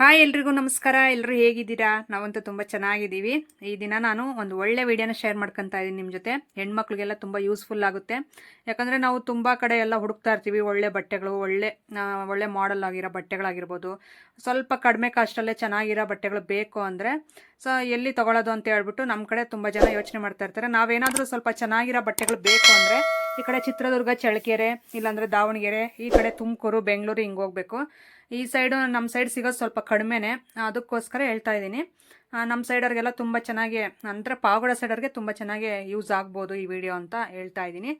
Hi ಎಲ್ರಿಗೂ ನಮಸ್ಕಾರ. ಎಲ್ಲರೂ ಹೇಗಿದ್ದೀರಾ? ನಾವಂತೂ ತುಂಬ ಚೆನ್ನಾಗಿದ್ದೀವಿ. ಈ ದಿನ ನಾನು ಒಂದು ಒಳ್ಳೆ ವಿಡಿಯೋನ ಶೇರ್ ಮಾಡ್ಕೊತಾ ಇದ್ದೀನಿ ನಿಮ್ಮ ಜೊತೆ. ಹೆಣ್ಮಕ್ಳಿಗೆಲ್ಲ ತುಂಬ ಯೂಸ್ಫುಲ್ ಆಗುತ್ತೆ. ಯಾಕಂದರೆ ನಾವು ತುಂಬ ಕಡೆ ಎಲ್ಲ ಹುಡುಕ್ತಾ ಇರ್ತೀವಿ. ಒಳ್ಳೆ ಬಟ್ಟೆಗಳು, ಒಳ್ಳೆ ಒಳ್ಳೆ ಮಾಡೆಲ್ ಆಗಿರೋ ಬಟ್ಟೆಗಳಾಗಿರ್ಬೋದು. ಸ್ವಲ್ಪ ಕಡಿಮೆ ಕಾಸ್ಟಲ್ಲೇ ಚೆನ್ನಾಗಿರೋ ಬಟ್ಟೆಗಳು ಬೇಕು ಅಂದರೆ, ಸೊ, ಎಲ್ಲಿ ತೊಗೊಳೋದು ಅಂತ ಹೇಳ್ಬಿಟ್ಟು ನಮ್ಮ ಕಡೆ ತುಂಬ ಜನ ಯೋಚನೆ ಮಾಡ್ತಾ ಇರ್ತಾರೆ. ನಾವೇನಾದರೂ ಸ್ವಲ್ಪ ಚೆನ್ನಾಗಿರೋ ಬಟ್ಟೆಗಳು ಬೇಕು ಅಂದರೆ, ಈ ಕಡೆ ಚಿತ್ರದುರ್ಗ, ಚಳ್ಳಕೆರೆ, ಇಲ್ಲಾಂದರೆ ದಾವಣಗೆರೆ, ಈ ಕಡೆ ತುಮಕೂರು, ಬೆಂಗಳೂರು ಹಿಂಗೆ ಹೋಗಬೇಕು. ಈ ಸೈಡು ನಮ್ಮ ಸೈಡ್ ಸಿಗೋದು ಸ್ವಲ್ಪ ಕಡಿಮೆನೇ. ಅದಕ್ಕೋಸ್ಕರ ಹೇಳ್ತಾ ಇದ್ದೀನಿ. ನಮ್ಮ ಸೈಡವ್ರಿಗೆಲ್ಲ ತುಂಬ ಚೆನ್ನಾಗಿ, ಅಂದರೆ ಪಾವಗಡ ಸೈಡವ್ರಿಗೆ ತುಂಬ ಚೆನ್ನಾಗಿ ಯೂಸ್ ಆಗ್ಬೋದು ಈ ವಿಡಿಯೋ ಅಂತ ಹೇಳ್ತಾ ಇದ್ದೀನಿ.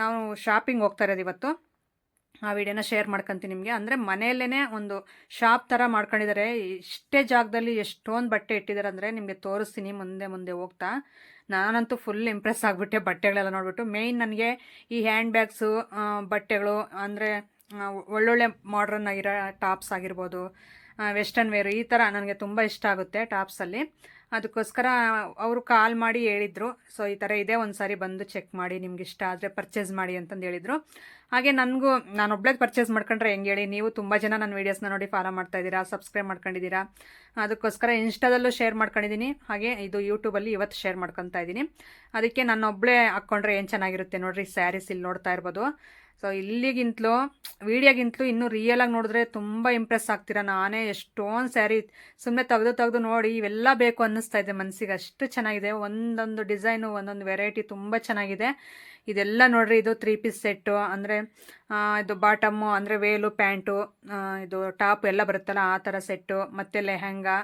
ನಾವು ಶಾಪಿಂಗ್ ಹೋಗ್ತಾ ಇರೋದು ಇವತ್ತು. ಆ ವಿಡಿಯೋನ ಶೇರ್ ಮಾಡ್ಕೊಂತೀನಿ ನಿಮಗೆ. ಅಂದರೆ ಮನೆಯಲ್ಲೇ ಒಂದು ಶಾಪ್ ಥರ ಮಾಡ್ಕೊಂಡಿದ್ದಾರೆ. ಇಷ್ಟೇ ಜಾಗದಲ್ಲಿ ಎಷ್ಟೊಂದು ಬಟ್ಟೆ ಇಟ್ಟಿದ್ದಾರೆ ಅಂದರೆ ನಿಮಗೆ ತೋರಿಸ್ತೀನಿ ಮುಂದೆ ಮುಂದೆ ಹೋಗ್ತಾ. ನಾನಂತೂ ಫುಲ್ ಇಂಪ್ರೆಸ್ ಆಗಿಬಿಟ್ಟೆ ಬಟ್ಟೆಗಳೆಲ್ಲ ನೋಡ್ಬಿಟ್ಟು. ಮೇಯ್ನ್ ನನಗೆ ಈ ಹ್ಯಾಂಡ್ ಬ್ಯಾಗ್ಸು ಬಟ್ಟೆಗಳು, ಅಂದರೆ ಒಳ್ಳೊಳ್ಳೆ ಮಾಡ್ರನ್ ಆಗಿರೋ ಟಾಪ್ಸ್ ಆಗಿರ್ಬೋದು ವೆಸ್ಟರ್ನ್ ವೇರು ಈ ಥರ ನನಗೆ ತುಂಬ ಇಷ್ಟ ಆಗುತ್ತೆ ಟಾಪ್ಸಲ್ಲಿ ಅದಕ್ಕೋಸ್ಕರ ಅವರು ಕಾಲ್ ಮಾಡಿ ಹೇಳಿದರು. ಸೊ ಈ ಥರ ಇದೆ ಒಂದು ಸಾರಿ ಬಂದು ಚೆಕ್ ಮಾಡಿ, ನಿಮ್ಗೆ ಇಷ್ಟ ಆದರೆ ಪರ್ಚೇಸ್ ಮಾಡಿ ಅಂತಂದು ಹೇಳಿದರು. ಹಾಗೆ ನನಗೂ, ನಾನು ಒಬ್ಳೇದು ಪರ್ಚೇಸ್ ಮಾಡ್ಕೊಂಡ್ರೆ ಹೆಂಗೆ ಹೇಳಿ, ನೀವು ತುಂಬ ಜನ ನನ್ನ ವೀಡಿಯೋಸ್ನ ನೋಡಿ ಫಾಲೋ ಮಾಡ್ತಾ ಇದ್ದೀರಾ ಸಬ್ಸ್ಕ್ರೈಬ್ ಮಾಡ್ಕೊಂಡಿದ್ದೀರಾ, ಅದಕ್ಕೋಸ್ಕರ ಇನ್ಸ್ಟಾದಲ್ಲೂ ಶೇರ್ ಮಾಡ್ಕೊಂಡಿದ್ದೀನಿ ಹಾಗೆ ಇದು ಯೂಟ್ಯೂಬಲ್ಲಿ ಇವತ್ತು ಶೇರ್ ಮಾಡ್ಕೊತಾ ಇದ್ದೀನಿ ಅದಕ್ಕೆ ನಾನು ಒಬ್ಬಳೇ ಹಾಕ್ಕೊಂಡ್ರೆ ಏನು ಚೆನ್ನಾಗಿರುತ್ತೆ ನೋಡಿರಿ ಸ್ಯಾರೀಸ್ ಇಲ್ಲಿ ನೋಡ್ತಾ ಇರ್ಬೋದು. ಸೊ ಇಲ್ಲಿಗಿಂತಲೂ, ವೀಡಿಯೋಗಿಂತಲೂ ಇನ್ನೂ ರಿಯಲಾಗಿ ನೋಡಿದ್ರೆ ತುಂಬ ಇಂಪ್ರೆಸ್ ಆಗ್ತೀರಾ? ನಾನೇ ಎಷ್ಟೊಂದು ಸ್ಯಾರಿ ಸುಮ್ಮನೆ ತೆಗೆದು ತೆಗೆದು ನೋಡಿ ಇವೆಲ್ಲ ಬೇಕು ಅನ್ನಿಸ್ತಾ ಇದೆ ಮನಸ್ಸಿಗೆ ಅಷ್ಟು ಚೆನ್ನಾಗಿದೆ. ಒಂದೊಂದು ಡಿಸೈನು ಒಂದೊಂದು ವೆರೈಟಿ ತುಂಬ ಚೆನ್ನಾಗಿದೆ. ಇದೆಲ್ಲ ನೋಡ್ರಿ, ಇದು ತ್ರೀ ಪೀಸ್ ಸೆಟ್ಟು ಅಂದರೆ ಇದು ಬಾಟಮ್ಮು ಅಂದರೆ ವೇಲು ಪ್ಯಾಂಟು ಇದು ಟಾಪ್ ಎಲ್ಲ ಬರುತ್ತಲ್ಲ, ಆ ಥರ ಸೆಟ್ಟು ಮತ್ತು ಲೆಹಂಗಾ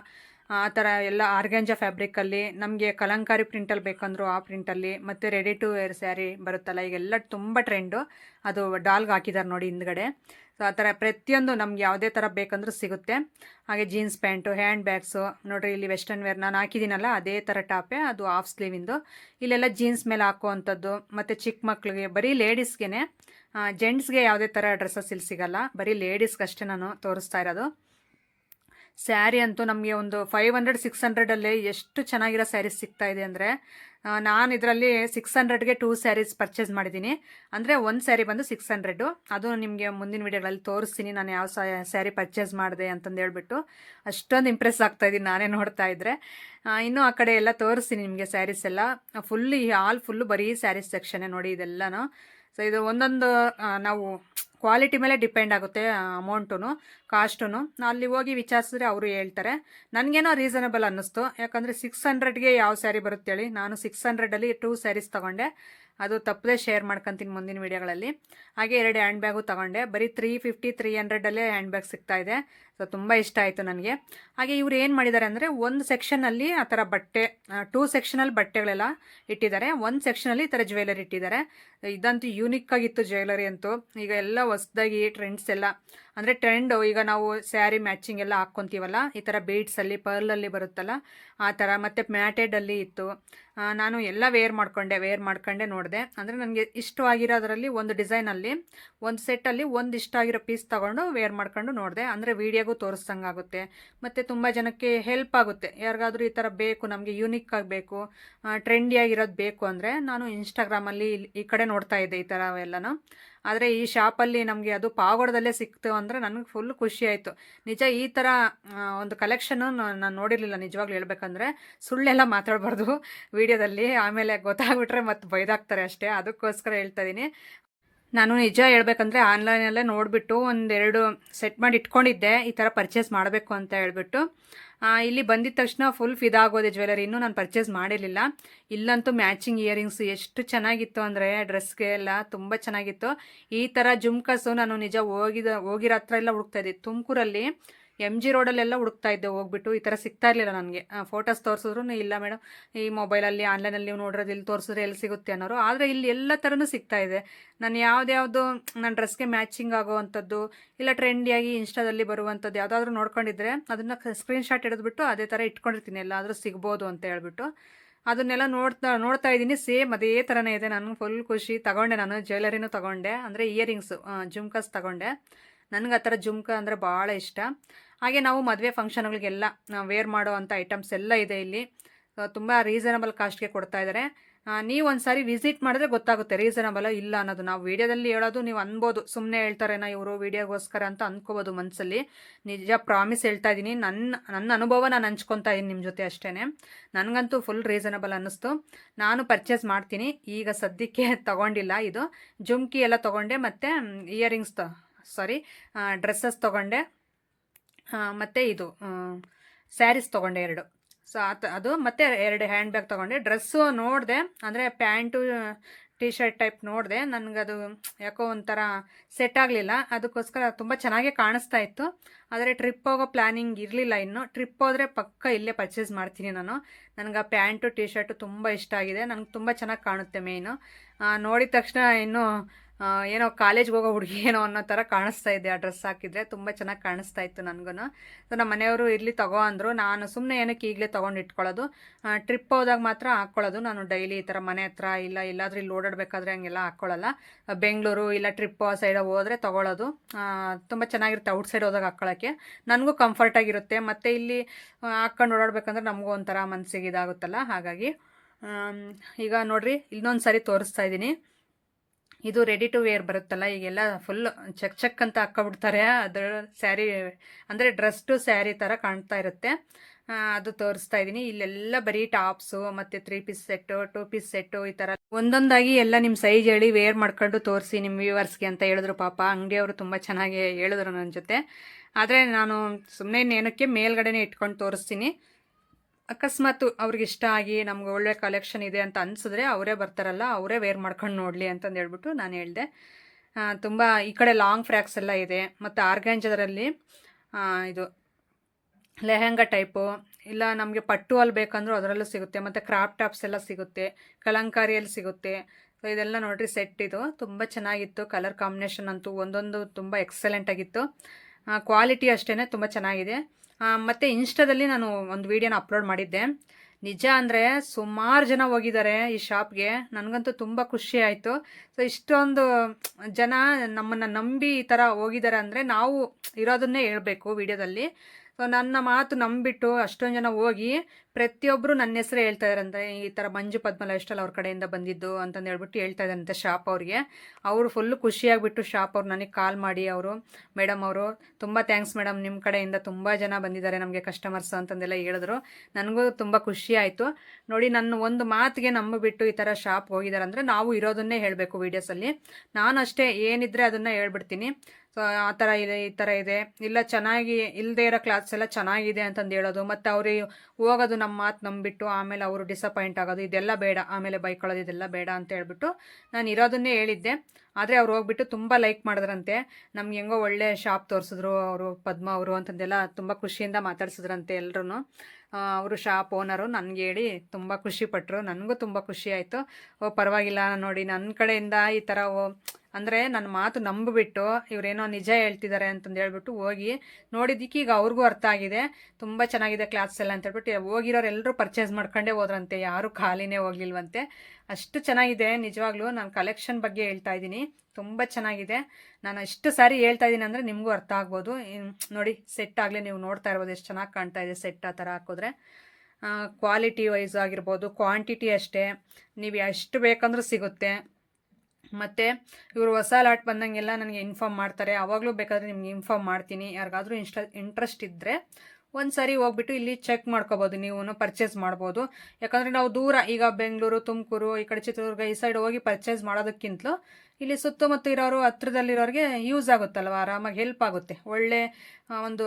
ಆ ಥರ ಎಲ್ಲ ಆರ್ಗ್ಯಾಂಜ ಫ್ಯಾಬ್ರಿಕ್ಕಲ್ಲಿ ನಮಗೆ ಕಲಂಕಾರಿ ಪ್ರಿಂಟಲ್ಲಿ ಬೇಕಂದ್ರು ಆ ಪ್ರಿಂಟಲ್ಲಿ ಮತ್ತು ರೆಡಿ ಟು ವೇರ್ ಸ್ಯಾರಿ ಬರುತ್ತಲ್ಲ, ಈಗೆಲ್ಲ ತುಂಬ ಟ್ರೆಂಡು ಅದು ಡಾಲ್ಗೆ ಹಾಕಿದ್ದಾರೆ ನೋಡಿ ಹಿಂದ್ಗಡೆ. ಸೊ ಆ ಥರ ಪ್ರತಿಯೊಂದು ನಮ್ಗೆ ಯಾವುದೇ ಥರ ಬೇಕಂದ್ರೂ ಸಿಗುತ್ತೆ. ಹಾಗೆ ಜೀನ್ಸ್ ಪ್ಯಾಂಟು ಹ್ಯಾಂಡ್ ಬ್ಯಾಗ್ಸು ನೋಡಿರಿ ಇಲ್ಲಿ ವೆಸ್ಟರ್ನ್ ವೇರ್ ನಾನು ಹಾಕಿದ್ದೀನಲ್ಲ ಅದೇ ಥರ ಟಾಪೆ, ಅದು ಆಫ್ ಸ್ಲೀವಿಂದು ಇಲ್ಲೆಲ್ಲ ಜೀನ್ಸ್ ಮೇಲೆ ಹಾಕುವಂಥದ್ದು, ಮತ್ತು ಚಿಕ್ಕ ಮಕ್ಳಿಗೆ, ಬರೀ ಲೇಡೀಸ್ಗೆ ಜೆಂಟ್ಸ್ಗೆ ಯಾವುದೇ ಥರ ಡ್ರೆಸ್ಸಸ್ ಇಲ್ಲಿ ಸಿಗೋಲ್ಲ, ಬರೀ ಲೇಡೀಸ್ಗಷ್ಟೇ ನಾನು ತೋರಿಸ್ತಾ ಇರೋದು. ಸ್ಯಾರಿ ಅಂತೂ ನಮಗೆ ಒಂದು ಫೈವ್ ಹಂಡ್ರೆಡ್ ಸಿಕ್ಸ್ ಹಂಡ್ರೆಡಲ್ಲಿ ಎಷ್ಟು ಚೆನ್ನಾಗಿರೋ ಸ್ಯಾರೀಸ್ ಸಿಗ್ತಾ ಇದೆ ಅಂದರೆ ನಾನು ಇದರಲ್ಲಿ ಸಿಕ್ಸ್ ಹಂಡ್ರೆಡ್ಗೆ ಟೂ ಸ್ಯಾರೀಸ್ ಪರ್ಚೇಸ್ ಮಾಡಿದ್ದೀನಿ. ಅಂದರೆ ಒಂದು ಸ್ಯಾರಿ ಬಂದು ಸಿಕ್ಸ್ ಹಂಡ್ರೆಡು ಅದು ನಿಮಗೆ ಮುಂದಿನ ವೀಡಿಯೋಗಳಲ್ಲಿ ತೋರಿಸ್ತೀನಿ ನಾನು ಯಾವ ಸ್ಯಾರಿ ಪರ್ಚೇಸ್ ಮಾಡಿದೆ ಅಂತಂದು ಹೇಳ್ಬಿಟ್ಟು. ಅಷ್ಟೊಂದು ಇಂಪ್ರೆಸ್ ಆಗ್ತಾ ಇದ್ದೀನಿ ನಾನೇ ನೋಡ್ತಾ ಇದ್ದರೆ ಇನ್ನೂ ಆ ಕಡೆ ಎಲ್ಲ ತೋರಿಸ್ತೀನಿ ನಿಮಗೆ ಸ್ಯಾರೀಸ್ ಎಲ್ಲ. ಫುಲ್ ಈ ಹಾಲ್ ಫುಲ್ಲು ಬರೀ ಸ್ಯಾರೀಸ್ ಸೆಕ್ಷನ್ನೇ ನೋಡಿ ಇದೆಲ್ಲನೂ. ಸೊ ಇದು ಒಂದೊಂದು ನಾವು ಕ್ವಾಲಿಟಿ ಮೇಲೆ ಡಿಪೆಂಡ್ ಆಗುತ್ತೆ ಅಮೌಂಟು ಕಾಸ್ಟು ಅಲ್ಲಿ ಹೋಗಿ ವಿಚಾರಿಸಿದ್ರೆ ಅವರು ಹೇಳ್ತಾರೆ, ನನಗೇನೋ ರೀಸನಬಲ್ ಅನ್ನಿಸ್ತು. ಯಾಕಂದರೆ ಸಿಕ್ಸ್ ಹಂಡ್ರೆಡ್ಗೆ ಯಾವ ಸ್ಯಾರಿ ಬರುತ್ತೆ ಹೇಳಿ, ನಾನು ಸಿಕ್ಸ್ ಹಂಡ್ರೆಡಲ್ಲಿ ಟೂ ಸ್ಯಾರೀಸ್ ತೊಗೊಂಡೆ. ಅದು ತಪ್ಪದೇ ಶೇರ್ ಮಾಡ್ಕೊತೀನಿ ಮುಂದಿನ ವೀಡಿಯೋಗಳಲ್ಲಿ ಹಾಗೆ ಎರಡು ಹ್ಯಾಂಡ್ ಬ್ಯಾಗು ತೊಗೊಂಡೆ. ಬರೀ ತ್ರೀ ಫಿಫ್ಟಿ ತ್ರೀ ಹಂಡ್ರೆಡಲ್ಲೇ ಹ್ಯಾಂಡ್ ಬ್ಯಾಗ್ ಸಿಗ್ತಾ ಇದೆ. ಸೊ ತುಂಬ ಇಷ್ಟ ಆಯಿತು ನನಗೆ. ಹಾಗೆ ಇವ್ರು ಏನು ಮಾಡಿದ್ದಾರೆ ಅಂದರೆ, ಒಂದು ಸೆಕ್ಷನಲ್ಲಿ ಆ ಥರ ಬಟ್ಟೆ ಟೂ ಸೆಕ್ಷನಲ್ಲಿ ಬಟ್ಟೆಗಳೆಲ್ಲ ಇಟ್ಟಿದ್ದಾರೆ. ಒಂದು ಸೆಕ್ಷನಲ್ಲಿ ಈ ಥರ ಜ್ಯುವೆಲರಿ ಇಟ್ಟಿದ್ದಾರೆ. ಇದಂತೂ ಯೂನಿಕ್ ಆಗಿತ್ತು ಜ್ಯುವೆಲರಿ ಅಂತೂ. ಈಗ ಎಲ್ಲ ಹೊಸ್ದಾಗಿ ಟ್ರೆಂಡ್ಸ್ ಎಲ್ಲ ಅಂದರೆ ಟ್ರೆಂಡು ಈಗ ನಾವು ಸ್ಯಾರಿ ಮ್ಯಾಚಿಂಗ್ ಎಲ್ಲ ಹಾಕ್ಕೊತೀವಲ್ಲ, ಈ ಥರ ಬೀಡ್ಸಲ್ಲಿ ಪರ್ಲಲ್ಲಿ ಬರುತ್ತಲ್ಲ, ಆ ಥರ ಮತ್ತು ಮ್ಯಾಟೆಡಲ್ಲಿ ಇತ್ತು. ನಾನು ಎಲ್ಲ ವೇರ್ ಮಾಡಿಕೊಂಡೆ ವೇರ್ ಮಾಡ್ಕೊಂಡೆ ನೋಡಿದೆ. ಅಂದರೆ ನನಗೆ ಇಷ್ಟವಾಗಿರೋದ್ರಲ್ಲಿ ಒಂದು ಡಿಸೈನಲ್ಲಿ ಒಂದು ಸೆಟ್ಟಲ್ಲಿ ಒಂದು ಇಷ್ಟ ಆಗಿರೋ ಪೀಸ್ ತೊಗೊಂಡು ವೇರ್ ಮಾಡ್ಕೊಂಡು ನೋಡಿದೆ. ಅಂದರೆ ವೀಡಿಯೋಗೂ ತೋರಿಸ್ದಂಗಾಗುತ್ತೆ ಮತ್ತು ತುಂಬ ಜನಕ್ಕೆ ಹೆಲ್ಪ್ ಆಗುತ್ತೆ. ಯಾರಿಗಾದರೂ ಈ ಥರ ಬೇಕು, ನಮಗೆ ಯೂನಿಕ್ ಆಗಬೇಕು ಟ್ರೆಂಡಿಯಾಗಿರೋದು ಬೇಕು ಅಂದರೆ ನಾನು ಇನ್ಸ್ಟಾಗ್ರಾಮಲ್ಲಿ ಈ ಕಡೆ ನೋಡ್ತಾ ಇದ್ದೆ ಈ ಥರ ಎಲ್ಲನೂ. ಆದರೆ ಈ ಶಾಪಲ್ಲಿ ನಮಗೆ ಅದು ಪಾವಗಡದಲ್ಲೇ ಸಿಕ್ತು ಅಂದರೆ ನನಗೆ ಫುಲ್ ಖುಷಿ ಆಯಿತು. ನಿಜ ಈ ಥರ ಒಂದು ಕಲೆಕ್ಷನ್ನು ನಾನು ನೋಡಿರಲಿಲ್ಲ. ನಿಜವಾಗ್ಲೂ ಹೇಳ್ಬೇಕಂದ್ರೆ ಸುಳ್ಳೆಲ್ಲ ಮಾತಾಡಬಾರ್ದು ವಿಡಿಯೋದಲ್ಲಿ. ಆಮೇಲೆ ಗೊತ್ತಾಗ್ಬಿಟ್ರೆ ಮತ್ತೆ ಬೈದಾಗ್ತಾರೆ ಅಷ್ಟೇ. ಅದಕ್ಕೋಸ್ಕರ ಹೇಳ್ತಾ ಇದ್ದೀನಿ ನಾನು ನಿಜ ಹೇಳ್ಬೇಕಂದ್ರೆ ಆನ್ಲೈನಲ್ಲೇ ನೋಡಿಬಿಟ್ಟು ಒಂದೆರಡು ಸೆಟ್ ಮಾಡಿ ಇಟ್ಕೊಂಡಿದ್ದೆ. ಈ ಥರ ಪರ್ಚೇಸ್ ಮಾಡಬೇಕು ಅಂತ ಹೇಳ್ಬಿಟ್ಟು. ಇಲ್ಲಿ ಬಂದಿದ ತಕ್ಷಣ ಫುಲ್ ಫಿದಾಗೋದೆ ಜ್ಯುವೆಲರಿ ಇನ್ನೂ ನಾನು ಪರ್ಚೇಸ್ ಮಾಡಿರಲಿಲ್ಲ. ಇಲ್ಲಂತೂ ಮ್ಯಾಚಿಂಗ್ ಇಯರಿಂಗ್ಸ್ ಎಷ್ಟು ಚೆನ್ನಾಗಿತ್ತು ಅಂದರೆ ಡ್ರೆಸ್ಗೆ ಎಲ್ಲ ತುಂಬ ಚೆನ್ನಾಗಿತ್ತು. ಈ ಥರ ಜುಮ್ಕಸು ನಾನು ನಿಜ ಹೋಗಿದ, ಹೋಗಿರೋ ಹತ್ರ ಎಲ್ಲ ಹುಡುಕ್ತಾ ಇದ್ದೆ. ತುಮಕೂರಲ್ಲಿ ಎಂ ಜಿ ರೋಡಲ್ಲೆಲ್ಲ ಹುಡುಕ್ತಾ ಇದ್ದೆ, ಹೋಗ್ಬಿಟ್ಟು. ಈ ಥರ ಸಿಗ್ತಾ ಇರಲಿಲ್ಲ ನನಗೆ. ಫೋಟೋಸ್ ತೋರಿಸಿದ್ರು ಇಲ್ಲ ಮೇಡಮ್ ಈ ಮೊಬೈಲಲ್ಲಿ ಆನ್ಲೈನಲ್ಲಿ ನೀವು ನೋಡಿರೋದು ಇಲ್ಲಿ ತೋರಿಸಿದ್ರೆ ಎಲ್ಲಿ ಸಿಗುತ್ತೆ ಅನ್ನೋರು. ಆದರೆ ಇಲ್ಲಿ ಎಲ್ಲ ಥರನೂ ಸಿಗ್ತಾ ಇದೆ. ನಾನು ಯಾವುದ್ಯಾವುದು ನನ್ನ ಡ್ರೆಸ್ಗೆ ಮ್ಯಾಚಿಂಗ್ ಆಗೋವಂಥದ್ದು ಇಲ್ಲ ಟ್ರೆಂಡಿಯಾಗಿ ಇನ್ಸ್ಟಾದಲ್ಲಿ ಬರುವಂಥದ್ದು ಯಾವುದಾದ್ರೂ ನೋಡ್ಕೊಂಡಿದ್ರೆ ಅದನ್ನು ಸ್ಕ್ರೀನ್ಶಾಟ್ ಹಿಡಿದ್ಬಿಟ್ಟು ಅದೇ ಥರ ಇಟ್ಕೊಂಡಿರ್ತೀನಿ. ಎಲ್ಲಾದರೂ ಸಿಗ್ಬೋದು ಅಂತ ಹೇಳ್ಬಿಟ್ಟು. ಅದನ್ನೆಲ್ಲ ನೋಡ್ತಾ ನೋಡ್ತಾ ಇದ್ದೀನಿ. ಸೇಮ್ ಅದೇ ಥರನೇ ಇದೆ. ನನಗೆ ಫುಲ್ ಖುಷಿ ತಗೊಂಡೆ ನಾನು. ಜ್ಯುವೆಲರಿನೂ ತಗೊಂಡೆ. ಅಂದರೆ ಇಯರಿಂಗ್ಸು ಜುಮ್ಕಸ್ ತಗೊಂಡೆ. ನನಗೆ ಆ ಥರ ಜುಮ್ಕ ಅಂದರೆ ಭಾಳ ಇಷ್ಟ. ಹಾಗೆ ನಾವು ಮದುವೆ ಫಂಕ್ಷನ್ಗಳಿಗೆಲ್ಲ ವೇರ್ ಮಾಡೋ ಅಂಥ ಐಟಮ್ಸ್ ಎಲ್ಲ ಇದೆ ಇಲ್ಲಿ. ತುಂಬ ರೀಸನಬಲ್ ಕಾಸ್ಟ್ಗೆ ಕೊಡ್ತಾ ಇದ್ದಾರೆ ನೀವು ಒಂದ್ಸಾರಿ ವಿಸಿಟ್ ಮಾಡಿದ್ರೆ ಗೊತ್ತಾಗುತ್ತೆ ರೀಸನಬಲ್ ಇಲ್ಲ ಅನ್ನೋದು. ನಾವು ವಿಡಿಯೋದಲ್ಲಿ ಹೇಳೋದು, ನೀವು ಅನ್ಬೋದು. ಸುಮ್ಮನೆ ಹೇಳ್ತಾರೇನೋ ಇವರು ವಿಡಿಯೋಗೋಸ್ಕರ ಅಂತ ಅನ್ಕೋಬೋದು ಮನಸ್ಸಲ್ಲಿ ನಿಜ ಪ್ರಾಮಿಸ್ ಹೇಳ್ತಾ ಇದ್ದೀನಿ ನನ್ನ ನನ್ನ ಅನುಭವ ನಾನು ಹಂಚ್ಕೊತಾ ಇದ್ದೀನಿ ನಿಮ್ಮ ಜೊತೆ ಅಷ್ಟೇ ನನಗಂತೂ ಫುಲ್ ರೀಸನಬಲ್ ಅನ್ನಿಸ್ತು. ನಾನು ಪರ್ಚೇಸ್ ಮಾಡ್ತೀನಿ. ಈಗ ಸದ್ಯಕ್ಕೆ ತಗೊಂಡಿಲ್ಲ ಇದು. ಜುಮ್ಕಿ ಎಲ್ಲ ತೊಗೊಂಡೆ ಮತ್ತು ಇಯರಿಂಗ್ಸ್ ತ. ಸಾರಿ ಡ್ರೆಸ್ಸಸ್ ತೊಗೊಂಡೆ. ಮತ್ತು ಇದು ಸ್ಯಾರೀಸ್ ತೊಗೊಂಡೆ ಎರಡು. ಸೊ ಆತ, ಅದು ಮತ್ತು ಎರಡು ಹ್ಯಾಂಡ್ ಬ್ಯಾಗ್ ತೊಗೊಂಡೆ. ಡ್ರೆಸ್ಸು ನೋಡಿದೆ, ಅಂದರೆ ಪ್ಯಾಂಟು ಟಿ ಶರ್ಟ್ ಟೈಪ್ ನೋಡಿದೆ. ನನಗದು ಯಾಕೋ ಒಂಥರ ಸೆಟ್ ಆಗಲಿಲ್ಲ. ಅದಕ್ಕೋಸ್ಕರ ತುಂಬ ಚೆನ್ನಾಗೇ ಕಾಣಿಸ್ತಾ ಇತ್ತು. ಆದರೆ ಟ್ರಿಪ್ ಹೋಗೋ ಪ್ಲ್ಯಾನಿಂಗ್ ಇರಲಿಲ್ಲ ಇನ್ನು. ಟ್ರಿಪ್ ಹೋದರೆ ಪಕ್ಕ ಇಲ್ಲೇ ಪರ್ಚೇಸ್ ಮಾಡ್ತೀನಿ ನಾನು. ನನಗೆ ಆ ಪ್ಯಾಂಟು ಟಿ ಶರ್ಟು ತುಂಬ ಇಷ್ಟ ಆಗಿದೆ. ನನಗೆ ತುಂಬ ಚೆನ್ನಾಗಿ ಕಾಣುತ್ತೆ ಮೇಯ್ನು ನೋಡಿದ ತಕ್ಷಣ ಇನ್ನು ಏನೋ ಕಾಲೇಜ್ಗೆ ಹೋಗೋ ಹುಡುಗಿ ಏನೋ ಅನ್ನೋ ಥರ ಕಾಣಿಸ್ತಾ ಇದೆ ಆ ಡ್ರೆಸ್ ಹಾಕಿದ್ರೆ. ತುಂಬ ಚೆನ್ನಾಗಿ ಕಾಣಿಸ್ತಾ ಇತ್ತು ನನಗೂ ಸೊ ನಮ್ಮ ಮನೆಯವರು ಇರಲಿ ತಗೋ ಅಂದರು. ನಾನು ಸುಮ್ಮನೆ ಏನಕ್ಕೆ ಈಗಲೇ ತೊಗೊಂಡು ಇಟ್ಕೊಳ್ಳೋದು? ಟ್ರಿಪ್ ಹೋದಾಗ ಮಾತ್ರ ಹಾಕ್ಕೊಳ್ಳೋದು ನಾನು ಡೈಲಿ ಈ ಥರ ಮನೆ ಹತ್ರ ಇಲ್ಲ ಇಲ್ಲಾದರೂ ಇಲ್ಲಿ ಓಡಾಡಬೇಕಾದ್ರೆ ಹಂಗೆಲ್ಲ ಹಾಕ್ಕೊಳ್ಳಲ್ಲ ಬೆಂಗಳೂರು ಇಲ್ಲ ಟ್ರಿಪ್ ಸೈಡ್ ಹೋದರೆ ತೊಗೊಳ್ಳೋದು ತುಂಬ ಚೆನ್ನಾಗಿರುತ್ತೆ ಔಟ್ ಸೈಡ್ ಹೋದಾಗ ಹಾಕ್ಕೊಳ್ಳೋಕ್ಕೆ ನನಗೂ ಕಂಫರ್ಟಾಗಿರುತ್ತೆ ಮತ್ತು ಇಲ್ಲಿ ಹಾಕ್ಕೊಂಡು ಓಡಾಡಬೇಕಂದ್ರೆ ನಮಗೂ ಒಂಥರ ಮನಸ್ಸಿಗೆ ಇದಾಗುತ್ತಲ್ಲ, ಹಾಗಾಗಿ. ಈಗ ನೋಡಿರಿ ಇನ್ನೊಂದು ಸಾರಿ ತೋರಿಸ್ತಾ ಇದ್ದೀನಿ. ಇದು ರೆಡಿ ಟು ವೇರ್ ಬರುತ್ತಲ್ಲ, ಈಗೆಲ್ಲ ಫುಲ್ ಚಕ್ ಚಕ್ ಅಂತ ಹಾಕ್ಕೊಬಿಡ್ತಾರೆ. ಅದರ ಸ್ಯಾರಿ ಅಂದರೆ ಡ್ರೆಸ್ ಟು ಸ್ಯಾರಿ ಥರ ಕಾಣ್ತಾ ಇರುತ್ತೆ. ಅದು ತೋರಿಸ್ತಾ ಇದ್ದೀನಿ. ಇಲ್ಲೆಲ್ಲ ಬರೀ ಟಾಪ್ಸು ಮತ್ತು three piece set two piece set ಈ ಥರ ಒಂದೊಂದಾಗಿ ಎಲ್ಲ ನಿಮ್ಮ ಸೈಜ್ ಹೇಳಿ ವೇರ್ ಮಾಡ್ಕೊಂಡು ತೋರಿಸಿ ನಿಮ್ಮ ವ್ಯೂವರ್ಸ್ಗೆ ಅಂತ ಹೇಳಿದ್ರು ಪಾಪ. ಅಂಗಡಿಯವರು ತುಂಬ ಚೆನ್ನಾಗಿ ಹೇಳಿದ್ರು ನನ್ನ ಜೊತೆ. ಆದರೆ ನಾನು ಸುಮ್ಮನೆ ನೇನಕ್ಕೆ ಮೇಲ್ಗಡೆನೇ ಇಟ್ಕೊಂಡು ತೋರಿಸ್ತೀನಿ. ಅಕಸ್ಮಾತ್ ಅವ್ರಿಗೆ ಇಷ್ಟ ಆಗಿ ನಮ್ಗೆ ಒಳ್ಳೆ ಕಲೆಕ್ಷನ್ ಇದೆ ಅಂತ ಅನ್ಸಿದ್ರೆ ಅವರೇ ಬರ್ತಾರಲ್ಲ, ಅವರೇ ವೇರ್ ಮಾಡ್ಕೊಂಡು ನೋಡಲಿ ಅಂತಂದು ಹೇಳ್ಬಿಟ್ಟು ನಾನು ಹೇಳಿದೆ. ತುಂಬ ಈ ಕಡೆ ಲಾಂಗ್ ಫ್ರ್ಯಾಕ್ಸ್ ಎಲ್ಲ ಇದೆ. ಮತ್ತು ಆರ್ಗ್ಯಾಂಜದರಲ್ಲಿ ಇದು ಲೆಹೆಂಗಾ ಟೈಪು ಇಲ್ಲ ನಮಗೆ ಪಟ್ಟು ಅಲ್ಲಿ ಬೇಕಂದ್ರೂ ಅದರಲ್ಲೂ ಸಿಗುತ್ತೆ. ಮತ್ತು ಕ್ರಾಪ್ ಟಾಪ್ಸ್ ಎಲ್ಲ ಸಿಗುತ್ತೆ, ಕಲಂಕಾರಿಯಲ್ಲಿ ಸಿಗುತ್ತೆ. ಸೊ ಇದೆಲ್ಲ ನೋಡಿರಿ ಸೆಟ್ ಇದು. ತುಂಬ ಚೆನ್ನಾಗಿತ್ತು. ಕಲರ್ ಕಾಂಬಿನೇಷನ್ ಅಂತೂ ಒಂದೊಂದು ತುಂಬ ಎಕ್ಸಲೆಂಟ್ ಆಗಿತ್ತು. ಕ್ವಾಲಿಟಿ ಅಷ್ಟೇ ತುಂಬ ಚೆನ್ನಾಗಿದೆ. ಮತ್ತು ಇನ್ಸ್ಟಾದಲ್ಲಿ ನಾನು ಒಂದು ವೀಡಿಯೋನ ಅಪ್ಲೋಡ್ ಮಾಡಿದ್ದೆ. ನಿಜ ಅಂದರೆ ಸುಮಾರು ಜನ ಹೋಗಿದ್ದಾರೆ ಈ ಶಾಪ್ಗೆ. ನನಗಂತೂ ತುಂಬ ಖುಷಿ ಆಯಿತು. ಸೊ ಇಷ್ಟೊಂದು ಜನ ನಮ್ಮನ್ನು ನಂಬಿ ಈ ಥರ ಹೋಗಿದ್ದಾರೆ ಅಂದರೆ ನಾವು ಇರೋದನ್ನೇ ಹೇಳಬೇಕು ವಿಡಿಯೋದಲ್ಲಿ. ಸೊ ನನ್ನ ಮಾತು ನಂಬಿಟ್ಟು ಅಷ್ಟೊಂದು ಜನ ಹೋಗಿ ಪ್ರತಿಯೊಬ್ಬರು ನನ್ನ ಹೆಸರು ಹೇಳ್ತಾ ಇದಾರಂತೆ ಈ ಥರ ಮಂಜು ಪದ್ಮಲ ಎಷ್ಟಲ್ಲ ಅವ್ರ ಕಡೆಯಿಂದ ಬಂದಿದ್ದು ಅಂತಂದು ಹೇಳ್ಬಿಟ್ಟು ಹೇಳ್ತಾ ಇದ್ದಾರಂತೆ ಶಾಪ್ ಅವ್ರಿಗೆ. ಅವರು ಫುಲ್ಲು ಖುಷಿಯಾಗಿಬಿಟ್ಟು ಶಾಪ್ ಅವ್ರು ನನಗೆ ಕಾಲ್ ಮಾಡಿ ಅವರು ಮೇಡಮ್ ಅವರು, ತುಂಬ ಥ್ಯಾಂಕ್ಸ್ ಮೇಡಮ್ ನಿಮ್ಮ ಕಡೆಯಿಂದ ತುಂಬ ಜನ ಬಂದಿದ್ದಾರೆ ನಮಗೆ ಕಸ್ಟಮರ್ಸ್ ಅಂತಂದೆಲ್ಲ ಹೇಳಿದ್ರು. ನನಗೂ ತುಂಬ ಖುಷಿ ಆಯಿತು. ನೋಡಿ, ನನ್ನ ಒಂದು ಮಾತಿಗೆ ನಂಬಿಬಿಟ್ಟು ಈ ಥರ ಶಾಪ್ ಹೋಗಿದ್ದಾರೆ ಅಂದರೆ ನಾವು ಇರೋದನ್ನೇ ಹೇಳಬೇಕು ವೀಡಿಯೋಸಲ್ಲಿ ನಾನು ಅಷ್ಟೇ ಏನಿದ್ರೆ ಅದನ್ನು ಹೇಳ್ಬಿಡ್ತೀನಿ. ಸೊ ಆ ಥರ ಇದೆ, ಈ ಥರ ಇದೆ. ಇಲ್ಲ, ಚೆನ್ನಾಗಿ ಇಲ್ಲದೇ ಇರೋ ಕ್ಲಾಸ್ ಎಲ್ಲ ಚೆನ್ನಾಗಿದೆ ಅಂತಂದು ಹೇಳೋದು. ಮತ್ತು ಅವ್ರಿಗೆ ಹೋಗೋದು ನಮ್ಮ ಮಾತು ನಂಬಿಟ್ಟು, ಆಮೇಲೆ ಅವರು ಡಿಸಪಾಯಿಂಟ್ ಆಗೋದು, ಇದೆಲ್ಲ ಬೇಡ, ಆಮೇಲೆ ಬೈಕೊಳ್ಳೋದು ಇದೆಲ್ಲ ಬೇಡ ಅಂತ ಹೇಳ್ಬಿಟ್ಟು ನಾನು ಇರೋದನ್ನೇ ಹೇಳಿದ್ದೆ. ಆದರೆ ಅವ್ರು ಹೋಗ್ಬಿಟ್ಟು ತುಂಬ ಲೈಕ್ ಮಾಡಿದ್ರಂತೆ. ನಮ್ಗೆ ಹೆಂಗೋ ಒಳ್ಳೆ ಶಾಪ್ ತೋರಿಸಿದ್ರು ಅವರು, ಪದ್ಮ ಅವರು ಅಂತಂದೆಲ್ಲ ತುಂಬ ಖುಷಿಯಿಂದ ಮಾತಾಡ್ಸಿದ್ರಂತೆ ಎಲ್ಲರೂ ಅವರು ಶಾಪ್ ಓನರು ನನಗೆ ಹೇಳಿ ತುಂಬ ಖುಷಿ ಪಟ್ಟರು ನನಗೂ ತುಂಬ ಖುಷಿ ಆಯಿತು. ಓ, ಪರವಾಗಿಲ್ಲ ನೋಡಿ ನನ್ನ ಕಡೆಯಿಂದ ಈ ಥರ ಓ, ಅಂದರೆ ನನ್ನ ಮಾತು ನಂಬಿಬಿಟ್ಟು ಇವರೇನೋ ನಿಜ ಹೇಳ್ತಿದ್ದಾರೆ ಅಂತಂದು ಹೇಳ್ಬಿಟ್ಟು ಹೋಗಿ ನೋಡಿದ್ದಕ್ಕೆ ಈಗ ಅವ್ರಿಗೂ ಅರ್ಥ ಆಗಿದೆ. ತುಂಬ ಚೆನ್ನಾಗಿದೆ ಕ್ಲಾತ್ಸ್ ಎಲ್ಲ ಅಂತ ಹೇಳ್ಬಿಟ್ಟು ಹೋಗಿರೋರು ಎಲ್ಲರೂ ಪರ್ಚೇಸ್ ಮಾಡ್ಕೊಂಡೇ ಹೋದ್ರಂತೆ. ಯಾರು ಖಾಲಿನೇ ಹೋಗ್ಲಿಲ್ವಂತೆ. ಅಷ್ಟು ಚೆನ್ನಾಗಿದೆ, ನಿಜವಾಗ್ಲೂ ನಾನು ಕಲೆಕ್ಷನ್ ಬಗ್ಗೆ ಹೇಳ್ತಾ ಇದ್ದೀನಿ. ತುಂಬ ಚೆನ್ನಾಗಿದೆ. ನಾನು ಅಷ್ಟು ಸಾರಿ ಹೇಳ್ತಾ ಇದ್ದೀನಿ ಅಂದರೆ ನಿಮಗೂ ಅರ್ಥ ಆಗ್ಬೋದು. ನೋಡಿ ಸೆಟ್ ಆಗಲಿ ನೀವು ನೋಡ್ತಾ ಇರ್ಬೋದು ಎಷ್ಟು ಚೆನ್ನಾಗಿ ಕಾಣ್ತಾ ಇದೆ ಸೆಟ್ ಆ ಥರ ಹಾಕಿದ್ರೆ. ಕ್ವಾಲಿಟಿ ವೈಸ್ ಆಗಿರ್ಬೋದು ಕ್ವಾಂಟಿಟಿ ಅಷ್ಟೇ. ನೀವು ಎಷ್ಟು ಬೇಕಂದ್ರೂ ಸಿಗುತ್ತೆ. ಮತ್ತು ಇವರು ಹೊಸ ಲಾಟ್ ಬಂದಂಗೆಲ್ಲ ನನಗೆ ಇನ್ಫಾರ್ಮ್ ಮಾಡ್ತಾರೆ. ಆವಾಗಲೂ ಬೇಕಾದರೆ ನಿಮ್ಗೆ ಇನ್ಫಾರ್ಮ್ ಮಾಡ್ತೀನಿ. ಯಾರಿಗಾದರೂ ಇನ್ಸ್ಟ ಇಂಟ್ರೆಸ್ಟ್ ಇದ್ದರೆ ಒಂದು ಸಾರಿ ಹೋಗ್ಬಿಟ್ಟು ಇಲ್ಲಿ ಚೆಕ್ ಮಾಡ್ಕೋಬೋದು ನೀವು ಪರ್ಚೇಸ್ ಮಾಡ್ಬೋದು. ಯಾಕಂದರೆ ನಾವು ದೂರ, ಈಗ ಬೆಂಗಳೂರು, ತುಮಕೂರು, ಈ ಕಡೆ ಚಿತ್ರದುರ್ಗ ಈ ಸೈಡ್ ಹೋಗಿ ಪರ್ಚೇಸ್ ಮಾಡೋದಕ್ಕಿಂತಲೂ ಇಲ್ಲಿ ಸುತ್ತಮುತ್ತ ಇರೋರು ಹತ್ರದಲ್ಲಿರೋರಿಗೆ ಯೂಸ್ ಆಗುತ್ತಲ್ವ, ಆರಾಮಾಗಿ ಹೆಲ್ಪ್ ಆಗುತ್ತೆ. ಒಳ್ಳೆ ಒಂದು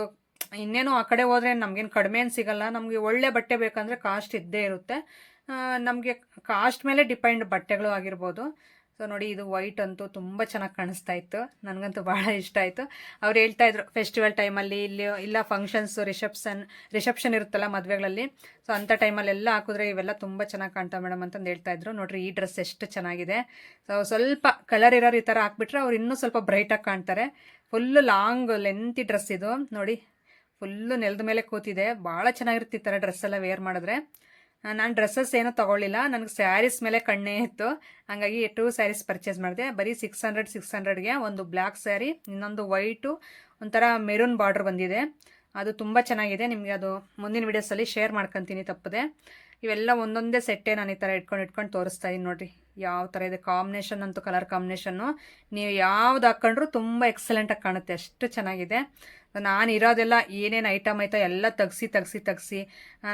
ಇನ್ನೇನು ಆ ಕಡೆ ಹೋದರೆ ನಮಗೇನು ಕಡಿಮೆ ಏನು ಸಿಗಲ್ಲ, ನಮಗೆ ಒಳ್ಳೆ ಬಟ್ಟೆ ಬೇಕಂದರೆ ಕಾಸ್ಟ್ ಇದ್ದೇ ಇರುತ್ತೆ. ನಮಗೆ ಕಾಸ್ಟ್ ಮೇಲೆ ಡಿಪೆಂಡ್ ಬಟ್ಟೆಗಳು ಆಗಿರ್ಬೋದು. ಸೊ ನೋಡಿ ಇದು ವೈಟ್ ಅಂತೂ ತುಂಬ ಚೆನ್ನಾಗಿ ಕಾಣಿಸ್ತಾ ಇತ್ತು. ನನಗಂತೂ ಭಾಳ ಇಷ್ಟ ಆಯಿತು. ಅವ್ರು ಹೇಳ್ತಾ ಇದ್ರು ಫೆಸ್ಟಿವಲ್ ಟೈಮಲ್ಲಿ ಇಲ್ಲಿ ಇಲ್ಲ ಫಂಕ್ಷನ್ಸ್ ರಿಸೆಪ್ಷನ್ ರಿಸೆಪ್ಷನ್ ಇರುತ್ತಲ್ಲ ಮದುವೆಗಳಲ್ಲಿ. ಸೊ ಅಂಥ ಟೈಮಲ್ಲೆಲ್ಲ ಹಾಕಿದ್ರೆ ಇವೆಲ್ಲ ತುಂಬ ಚೆನ್ನಾಗಿ ಕಾಣ್ತಾ ಮೇಡಮ್ ಅಂತಂದು ಹೇಳ್ತಾ ಇದ್ರು. ನೋಡ್ರಿ ಈ ಡ್ರೆಸ್ ಎಷ್ಟು ಚೆನ್ನಾಗಿದೆ. ಸೊ ಸ್ವಲ್ಪ ಕಲರ್ ಇರೋರು ಈ ಥರ ಹಾಕ್ಬಿಟ್ರೆ ಅವ್ರು ಇನ್ನೂ ಸ್ವಲ್ಪ ಬ್ರೈಟಾಗಿ ಕಾಣ್ತಾರೆ. ಫುಲ್ಲು ಲಾಂಗ್ ಲೆಂತಿ ಡ್ರೆಸ್ ಇದು. ನೋಡಿ ಫುಲ್ಲು ನೆಲದ ಮೇಲೆ ಕೂತಿದೆ. ಭಾಳ ಚೆನ್ನಾಗಿರುತ್ತೆ ಈ ಥರ ಡ್ರೆಸ್ಸೆಲ್ಲ ವೇರ್ ಮಾಡಿದ್ರೆ. ನಾನು ಡ್ರೆಸ್ಸಸ್ ಏನೂ ತೊಗೊಳ್ಳಿಲ್ಲ. ನನಗೆ ಸ್ಯಾರೀಸ್ ಮೇಲೆ ಕಣ್ಣೇ ಇತ್ತು. ಹಾಗಾಗಿ ಟೂ ಸ್ಯಾರೀಸ್ ಪರ್ಚೇಸ್ ಮಾಡಿದೆ. ಬರೀ ಸಿಕ್ಸ್ ಹಂಡ್ರೆಡ್ ಸಿಕ್ಸ್ ಹಂಡ್ರೆಡ್ಗೆ ಒಂದು ಬ್ಲ್ಯಾಕ್ ಸ್ಯಾರಿ ಇನ್ನೊಂದು ವೈಟು ಒಂಥರ ಮೆರೂನ್ ಬಾರ್ಡ್ರ್ ಬಂದಿದೆ. ಅದು ತುಂಬ ಚೆನ್ನಾಗಿದೆ. ನಿಮಗೆ ಅದು ಮುಂದಿನ ವೀಡಿಯೋಸಲ್ಲಿ ಶೇರ್ ಮಾಡ್ಕೊತೀನಿ ತಪ್ಪದೆ. ಇವೆಲ್ಲ ಒಂದೊಂದೇ ಸೆಟ್ಟೇ ನಾನು ಈ ಥರ ಇಟ್ಕೊಂಡು ಇಟ್ಕೊಂಡು ತೋರಿಸ್ತಾ ಇದ್ದೀನಿ ನೋಡಿರಿ. ಯಾವ ಥರ ಇದೆ. ಕಾಂಬಿನೇಷನ್ ಅಂತೂ ಕಲರ್ ಕಾಂಬಿನೇಷನ್ನು ನೀವು ಯಾವ್ದು ಹಾಕ್ಕೊಂಡ್ರು ತುಂಬ ಎಕ್ಸಲೆಂಟಾಗಿ ಕಾಣುತ್ತೆ. ಅಷ್ಟು ಚೆನ್ನಾಗಿದೆ. ನಾನು ಇರೋದೆಲ್ಲ ಏನೇನು ಐಟಮ್ ಐತೋ ಎಲ್ಲ ತೆಗ್ಸಿ ತೆಗ್ಸಿ ತೆಗ್ಸಿ.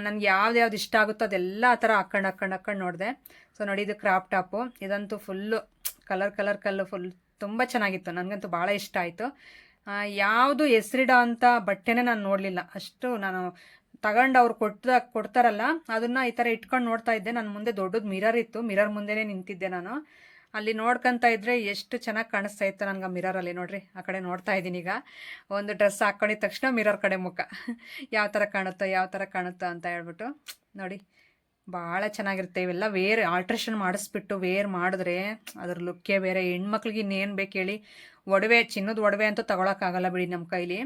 ನನಗೆ ಯಾವ್ದು ಯಾವ್ದು ಇಷ್ಟ ಆಗುತ್ತೋ ಅದೆಲ್ಲ ಆ ಥರ ಹಾಕ್ಕೊಂಡು ಹಾಕ್ಕೊಂಡು ಹಾಕ್ಕೊಂಡು ನೋಡಿದೆ. ಸೊ ನೋಡಿ ಇದು ಕ್ರಾಪ್ ಟಾಪು ಇದಂತೂ ಫುಲ್ಲು ಕಲರ್ ಕಲರ್ ಕಲ್ಲು ಫುಲ್ ತುಂಬ ಚೆನ್ನಾಗಿತ್ತು. ನನಗಂತೂ ಭಾಳ ಇಷ್ಟ ಆಯಿತು. ಯಾವುದು ಹೆಸರಿಡೋ ಅಂಥ ಬಟ್ಟೆನೇ ನಾನು ನೋಡಲಿಲ್ಲ. ಅಷ್ಟು ನಾನು ತಗೊಂಡು ಅವ್ರು ಕೊಟ್ಟ, ಕೊಡ್ತಾರಲ್ಲ, ಅದನ್ನು ಈ ಥರ ಇಟ್ಕೊಂಡು ನೋಡ್ತಾ ಇದ್ದೆ. ನನ್ನ ಮುಂದೆ ದೊಡ್ಡದು ಮಿರರ್ ಇತ್ತು. ಮಿರರ್ ಮುಂದೆನೇ ನಿಂತಿದ್ದೆ ನಾನು. ಅಲ್ಲಿ ನೋಡ್ಕೊಂತ ಇದ್ರೆ ಎಷ್ಟು ಚೆನ್ನಾಗಿ ಕಾಣಿಸ್ತಾ ಇತ್ತು ನನಗೆ ಮಿರರಲ್ಲಿ ನೋಡ್ರಿ. ಆ ಕಡೆ ನೋಡ್ತಾ ಇದ್ದೀನಿ ಈಗ. ಒಂದು ಡ್ರೆಸ್ ಹಾಕ್ಕೊಂಡಿದ ತಕ್ಷಣ ಮಿರರ್ ಕಡೆ ಮುಖ. ಯಾವ ಥರ ಕಾಣುತ್ತೋ, ಯಾವ ಥರ ಕಾಣುತ್ತೋ ಅಂತ ಹೇಳ್ಬಿಟ್ಟು, ನೋಡಿ ಭಾಳ ಚೆನ್ನಾಗಿರುತ್ತೆ ಇವೆಲ್ಲ. ವೇರ್ ಆಲ್ಟ್ರೇಷನ್ ಮಾಡಿಸ್ಬಿಟ್ಟು ವೇರ್ ಮಾಡಿದ್ರೆ ಅದ್ರ ಲುಕ್ಕೇ ಬೇರೆ. ಹೆಣ್ಮಕ್ಳಿಗೆ ಇನ್ನೇನು ಬೇಕು ಹೇಳಿ, ಒಡವೆ, ಚಿನ್ನದ ಒಡವೆ ಅಂತೂ ತೊಗೊಳಕ್ಕಾಗಲ್ಲ ಬಿಡಿ ನಮ್ಮ ಕೈಲಿ.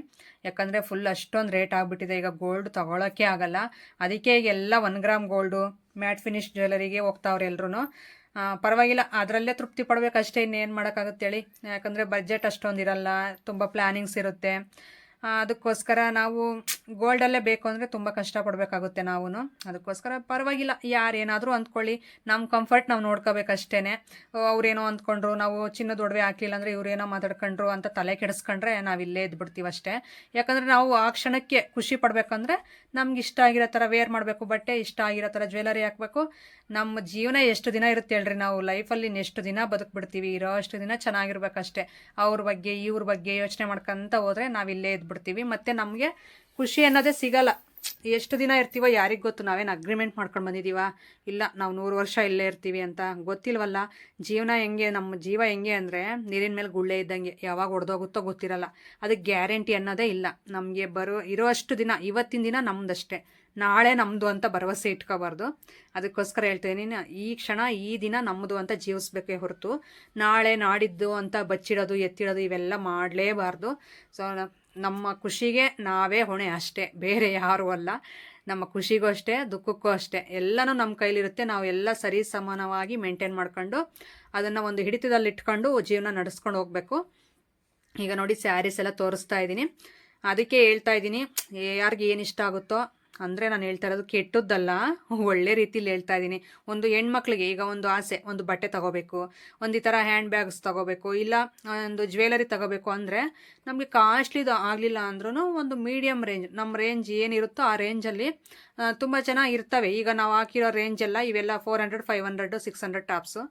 ಯಾಕಂದರೆ ಫುಲ್ ಅಷ್ಟೊಂದು ರೇಟ್ ಆಗಿಬಿಟ್ಟಿದೆ. ಈಗ ಗೋಲ್ಡ್ ತೊಗೊಳಕ್ಕೆ ಆಗಲ್ಲ. ಅದಕ್ಕೆ ಈಗ ಎಲ್ಲ one gram gold matte finish ಜ್ಯುವೆಲರಿಗೆ ಹೋಗ್ತಾವ್ರೆ ಎಲ್ಲರೂ ಪರವಾಗಿಲ್ಲ ಅದರಲ್ಲೇ ತೃಪ್ತಿ ಪಡಬೇಕಷ್ಟೇ ಇನ್ನೇನು ಮಾಡೋಕ್ಕಾಗುತ್ತೆ ಹೇಳಿ. ಯಾಕಂದರೆ ಬಜೆಟ್ ಅಷ್ಟೊಂದಿರಲ್ಲ ತುಂಬ ಪ್ಲ್ಯಾನಿಂಗ್ಸ್ ಇರುತ್ತೆ. ಅದಕ್ಕೋಸ್ಕರ ನಾವು ಗೋಲ್ಡಲ್ಲೇ ಬೇಕು ಅಂದರೆ ತುಂಬ ಕಷ್ಟಪಡಬೇಕಾಗುತ್ತೆ ನಾವು ಅದಕ್ಕೋಸ್ಕರ ಪರವಾಗಿಲ್ಲ ಯಾರು ಏನಾದರೂ ಅಂದ್ಕೊಳ್ಳಿ. ನಮ್ಮ ಕಂಫರ್ಟ್ ನಾವು ನೋಡ್ಕೋಬೇಕಷ್ಟೇ ಅವ್ರೇನೋ ಅಂದ್ಕೊಂಡ್ರು, ನಾವು ಚಿನ್ನದ ಒಡವೆ ಹಾಕಲಿಲ್ಲ ಅಂದರೆ ಇವರೇನೋ ಮಾತಾಡ್ಕೊಂಡ್ರು ಅಂತ ತಲೆ ಕೆಡಿಸ್ಕೊಂಡ್ರೆ ನಾವು ಇಲ್ಲೇ ಇದ್ಬಿಡ್ತೀವಿ ಅಷ್ಟೇ. ಯಾಕಂದರೆ ನಾವು ಆ ಕ್ಷಣಕ್ಕೆ ಖುಷಿ ಪಡಬೇಕಂದ್ರೆ ನಮ್ಗೆ ಇಷ್ಟ ಆಗಿರೋ ಥರ ವೇರ್ ಮಾಡಬೇಕು, ಬಟ್ಟೆ ಇಷ್ಟ ಆಗಿರೋ ಥರ ಜ್ಯುವೆಲರಿ ಹಾಕಬೇಕು. ನಮ್ಮ ಜೀವನ ಎಷ್ಟು ದಿನ ಇರುತ್ತೆ ಹೇಳ್ರಿ ನಾವು? ಲೈಫಲ್ಲಿ ಎಷ್ಟು ದಿನ ಬದುಕ್ಬಿಡ್ತೀವಿ? ಇರೋ ಅಷ್ಟು ದಿನ ಚೆನ್ನಾಗಿರ್ಬೇಕಷ್ಟೇ. ಅವ್ರ ಬಗ್ಗೆ, ಇವ್ರ ಬಗ್ಗೆ ಯೋಚನೆ ಮಾಡ್ಕೊಂತ ಹೋದರೆ ನಾವು ಇಲ್ಲೇ ಇದ್ಬಿಡ್ತೀವಿ ಮತ್ತು ನಮಗೆ ಖುಷಿ ಅನ್ನೋದೇ ಸಿಗಲ್ಲ. ಎಷ್ಟು ದಿನ ಇರ್ತೀವೋ ಯಾರಿಗೆ ಗೊತ್ತು? ನಾವೇನು ಅಗ್ರಿಮೆಂಟ್ ಮಾಡ್ಕೊಂಡು ಬಂದಿದ್ದೀವ ಇಲ್ಲ, ನಾವು ನೂರು ವರ್ಷ ಇಲ್ಲೇ ಇರ್ತೀವಿ ಅಂತ ಗೊತ್ತಿಲ್ವಲ್ಲ? ಜೀವನ ಹೆಂಗೆ ನಮ್ಮ ಜೀವ ಹೆಂಗೆ ಅಂದರೆ ನೀರಿನ ಮೇಲೆ ಗುಳ್ಳೆ ಇದ್ದಂಗೆ ಯಾವಾಗ ಹೊಡೆದೋಗುತ್ತೋ ಗೊತ್ತಿರಲ್ಲ. ಅದಕ್ಕೆ ಗ್ಯಾರಂಟಿ ಅನ್ನೋದೇ ಇಲ್ಲ. ನಮಗೆ ಬರೋ ಇರೋ ಅಷ್ಟು ದಿನ, ಇವತ್ತಿನ ದಿನ ನಮ್ಮದಷ್ಟೇ ನಾಳೆ ನಮ್ಮದು ಅಂತ ಭರವಸೆ ಇಟ್ಕೋಬಾರ್ದು. ಅದಕ್ಕೋಸ್ಕರ ಹೇಳ್ತೀನಿ ಈ ಕ್ಷಣ, ಈ ದಿನ ನಮ್ಮದು ಅಂತ ಜೀವಿಸ್ಬೇಕೇ ಹೊರತು. ನಾಳೆ ನಾಡಿದ್ದು ಅಂತ ಬಚ್ಚಿಡೋದು, ಎತ್ತಿಡೋದು, ಇವೆಲ್ಲ ಮಾಡಲೇಬಾರ್ದು. ಸೊ ನಮ್ಮ ಖುಷಿಗೆ ನಾವೇ ಹೊಣೆ ಅಷ್ಟೇ. ಬೇರೆ ಯಾರೂ ಅಲ್ಲ. ನಮ್ಮ ಖುಷಿಗೂ ಅಷ್ಟೇ, ದುಃಖಕ್ಕೂ ಅಷ್ಟೇ. ಎಲ್ಲನೂ ನಮ್ಮ ಕೈಲಿರುತ್ತೆ. ನಾವು ಎಲ್ಲ ಸರಿ ಸಮಾನವಾಗಿ ಮೇಂಟೈನ್ ಮಾಡ್ಕೊಂಡು ಅದನ್ನು ಒಂದು ಹಿಡಿತದಲ್ಲಿ ಇಟ್ಕೊಂಡು ಜೀವನ ನಡೆಸ್ಕೊಂಡು ಹೋಗಬೇಕು. ಈಗ ನೋಡಿ ಸ್ಯಾರೀಸ್ ಎಲ್ಲ ತೋರಿಸ್ತಾ ಇದ್ದೀನಿ. ಅದಕ್ಕೆ ಹೇಳ್ತಾ ಇದ್ದೀನಿ, ಯಾರಿಗೆ ಏನು ಇಷ್ಟ ಆಗುತ್ತೋ ಅಂದರೆ ನಾನು ಹೇಳ್ತಾ ಇರೋದು ಕೆಟ್ಟದ್ದಲ್ಲ, ಒಳ್ಳೆ ರೀತಿಲಿ ಹೇಳ್ತಾ ಇದ್ದೀನಿ ಒಂದು ಹೆಣ್ಮಕ್ಳಿಗೆ ಈಗ ಒಂದು ಆಸೆ, ಒಂದು ಬಟ್ಟೆ ತಗೋಬೇಕು, ಒಂದು ಈ ಥರ ಹ್ಯಾಂಡ್ ಬ್ಯಾಗ್ಸ್ ತಗೋಬೇಕು, ಇಲ್ಲ ಒಂದು ಜ್ಯುವೆಲರಿ ತಗೋಬೇಕು ಅಂದರೆ ನಮಗೆ ಕಾಸ್ಟ್ಲಿದು ಆಗಲಿಲ್ಲ ಅಂದ್ರೂ ಒಂದು ಮೀಡಿಯಮ್ ರೇಂಜ್ ನಮ್ಮ ರೇಂಜ್ ಏನಿರುತ್ತೋ ಆ ರೇಂಜಲ್ಲಿ ತುಂಬ ಚೆನ್ನಾಗಿ ಇರ್ತವೆ. ಈಗ ನಾವು ಹಾಕಿರೋ ರೇಂಜ್ ಎಲ್ಲ ಇವೆಲ್ಲ four hundred five hundred six hundred tops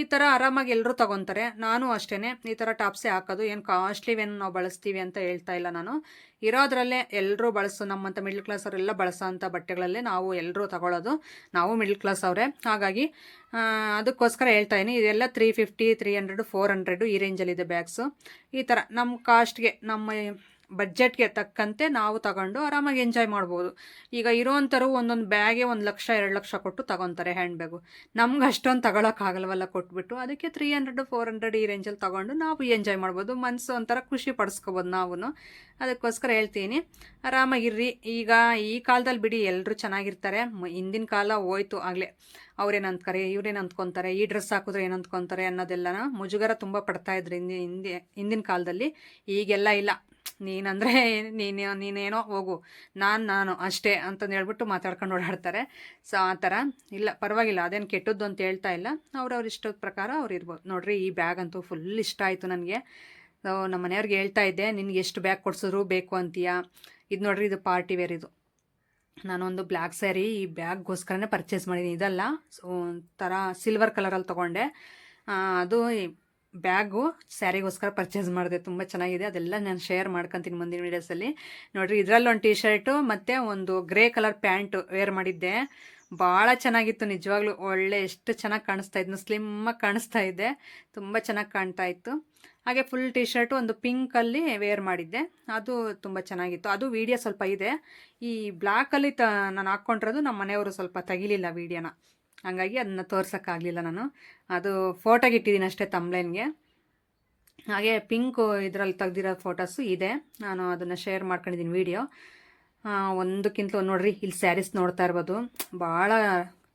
ಈ ಥರ ಆರಾಮಾಗಿ ಎಲ್ಲರೂ ತೊಗೊತಾರೆ. ನಾನು ಅಷ್ಟೇ ಈ ಥರ ಟಾಪ್ಸೇ ಹಾಕೋದು ಏನು ಕಾಸ್ಟ್ಲಿವೇನು ನಾವು ಬಳಸ್ತೀವಿ ಅಂತ ಹೇಳ್ತಾ ಇಲ್ಲ ನಾನು. ಇರೋದ್ರಲ್ಲೇ ಎಲ್ಲರೂ ಬಳಸು. ನಮ್ಮಂಥ ಮಿಡ್ಲ್ ಕ್ಲಾಸ್ ಅವರೆಲ್ಲ ಬಟ್ಟೆಗಳಲ್ಲೇ ನಾವು ಎಲ್ಲರೂ ತಗೊಳ್ಳೋದು ನಾವು ಮಿಡ್ಲ್ ಕ್ಲಾಸ್ ಅವರೇ. ಹಾಗಾಗಿ ಅದಕ್ಕೋಸ್ಕರ ಹೇಳ್ತಾ ಇದೀನಿ ಇದೆಲ್ಲ three fifty three hundred four hundred ಈ ರೇಂಜಲ್ಲಿದೆ ಬ್ಯಾಗ್ಸು ಈ ಥರ ನಮ್ಮ ಕಾಸ್ಟ್ಗೆ ನಮ್ಮ ಬಡ್ಜೆಟ್ಗೆ ತಕ್ಕಂತೆ ನಾವು ತಗೊಂಡು ಆರಾಮಾಗಿ ಎಂಜಾಯ್ ಮಾಡ್ಬೋದು. ಈಗ ಇರೋವಂಥರು ಒಂದೊಂದು ಬ್ಯಾಗೆ ಒಂದು ಲಕ್ಷ, ಎರಡು ಲಕ್ಷ ಕೊಟ್ಟು ತಗೊತಾರೆ ಹ್ಯಾಂಡ್ ಬ್ಯಾಗು ನಮ್ಗೆ ಅಷ್ಟೊಂದು ತಗೊಳಕ್ಕಾಗಲ್ವಲ್ಲ ಕೊಟ್ಬಿಟ್ಟು. ಅದಕ್ಕೆ ತ್ರೀ ಹಂಡ್ರೆಡ್ ಫೋರ್ ಹಂಡ್ರೆಡ್ ಈ ರೇಂಜಲ್ಲಿ ತಗೊಂಡು ನಾವು ಎಂಜಾಯ್ ಮಾಡ್ಬೋದು. ಮನಸ್ಸು ಒಂಥರ ಖುಷಿ ಪಡಿಸ್ಕೋಬೋದು ನಾವು ಅದಕ್ಕೋಸ್ಕರ ಹೇಳ್ತೀನಿ, ಆರಾಮಾಗಿರ್ರಿ. ಈಗ ಈ ಕಾಲದಲ್ಲಿ ಬಿಡಿ ಎಲ್ಲರೂ ಚೆನ್ನಾಗಿರ್ತಾರೆ. ಹಿಂದಿನ ಕಾಲ ಹೋಯ್ತು ಆಗಲೇ. ಅವ್ರೇನು ಅಂದ್ತಾರೆ ಇವ್ರೇನು ಅಂದ್ಕೊತಾರೆ ಈ ಡ್ರೆಸ್ ಹಾಕಿದ್ರೆ ಏನು ಅಂದ್ಕೊತಾರೆ ಅನ್ನೋದೆಲ್ಲನ ಮುಜುಗರ ತುಂಬ ಪಡ್ತಾ ಇದ್ರು ಹಿಂದೆ ಹಿಂದೆ, ಹಿಂದಿನ ಕಾಲದಲ್ಲಿ. ಈಗೆಲ್ಲ ಇಲ್ಲ. ನೀನಂದರೆ ನೀನು, ನೀನೇನೋ ಹೋಗು. ನಾನು ನಾನು ಅಷ್ಟೇ ಅಂತಂದು ಹೇಳ್ಬಿಟ್ಟು ಮಾತಾಡ್ಕೊಂಡು ಓಡಾಡ್ತಾರೆ. ಸೊ ಆ ಥರ ಇಲ್ಲ, ಪರವಾಗಿಲ್ಲ. ಅದೇನು ಕೆಟ್ಟದ್ದು ಅಂತ ಹೇಳ್ತಾ ಇಲ್ಲ. ಅವ್ರವ್ರ ಇಷ್ಟದ ಪ್ರಕಾರ ಅವ್ರು ಇರ್ಬೋದು. ನೋಡಿರಿ, ಈ ಬ್ಯಾಗ್ ಅಂತೂ ಫುಲ್ ಇಷ್ಟ ಆಯಿತು ನನಗೆ. ನಮ್ಮ ಮನೆಯವ್ರಿಗೆ ಹೇಳ್ತಾ ಇದ್ದೆ, ನಿನಗೆ ಎಷ್ಟು ಬ್ಯಾಗ್ ಕೊಡ್ಸಿದ್ರು ಬೇಕು ಅಂತೀಯಾ? ಇದು ನೋಡ್ರಿ, ಇದು ಪಾರ್ಟಿ ವೇರ್ ಇದು. ನಾನೊಂದು ಬ್ಲ್ಯಾಕ್ ಸ್ಯಾರಿ ಈ ಬ್ಯಾಗ್ಗೋಸ್ಕರನೇ ಪರ್ಚೇಸ್ ಮಾಡಿದ್ದೀನಿ. ಇದಲ್ಲ, ಸೊ ಒಂಥರ ಸಿಲ್ವರ್ ಕಲರಲ್ಲಿ ತೊಗೊಂಡೆ. ಅದು ಬ್ಯಾಗು ಸ್ಯಾರಿಗೋಸ್ಕರ ಪರ್ಚೇಸ್ ಮಾಡಿದೆ. ತುಂಬ ಚೆನ್ನಾಗಿದೆ. ಅದೆಲ್ಲ ನಾನು ಶೇರ್ ಮಾಡ್ಕೊತೀನಿ ಮುಂದಿನ ವೀಡಿಯೋಸಲ್ಲಿ. ನೋಡಿರಿ ಇದರಲ್ಲಿ ಒಂದು ಟಿ ಶರ್ಟು ಮತ್ತು ಒಂದು ಗ್ರೇ ಕಲರ್ ಪ್ಯಾಂಟು ವೇರ್ ಮಾಡಿದ್ದೆ. ಭಾಳ ಚೆನ್ನಾಗಿತ್ತು, ನಿಜವಾಗ್ಲೂ ಒಳ್ಳೆ, ಎಷ್ಟು ಚೆನ್ನಾಗಿ ಕಾಣಿಸ್ತಾ ಇದ್ನು ಸ್ಲಿಮ್ಮಾಗಿ ಕಾಣಿಸ್ತಾ ಇದ್ದೆ ತುಂಬ ಚೆನ್ನಾಗಿ ಕಾಣ್ತಾ ಇತ್ತು. ಹಾಗೆ ಫುಲ್ ಟಿ ಶರ್ಟು ಒಂದು ಪಿಂಕಲ್ಲಿ ವೇರ್ ಮಾಡಿದ್ದೆ, ಅದು ತುಂಬ ಚೆನ್ನಾಗಿತ್ತು. ಅದು ವೀಡಿಯೋ ಸ್ವಲ್ಪ ಇದೆ. ಈ ಬ್ಲ್ಯಾಕಲ್ಲಿ ತ, ನಾನು ಹಾಕ್ಕೊಂಡಿರೋದು ನಮ್ಮ ಮನೆಯವರು ಸ್ವಲ್ಪ ತೆಗಿಲಿಲ್ಲ ವೀಡಿಯೋನ ಹಾಗಾಗಿ ಅದನ್ನ ತೋರ್ಸೋಕ್ಕಾಗಲಿಲ್ಲ ನಾನು. ಅದು ಫೋಟೋಗೆ ಇಟ್ಟಿದ್ದೀನಿ ಅಷ್ಟೇ ತಂಬ್ಲೈನ್ಗೆ ಹಾಗೆ ಪಿಂಕು ಇದರಲ್ಲಿ ತೆಗ್ದಿರೋ ಫೋಟೋಸು ಇದೆ. ನಾನು ಅದನ್ನು ಶೇರ್ ಮಾಡ್ಕೊಂಡಿದ್ದೀನಿ ವೀಡಿಯೋ ಒಂದಕ್ಕಿಂತ ನೋಡ್ರಿ, ಇಲ್ಲಿ ಸ್ಯಾರೀಸ್ ನೋಡ್ತಾ ಇರ್ಬೋದು. ಭಾಳ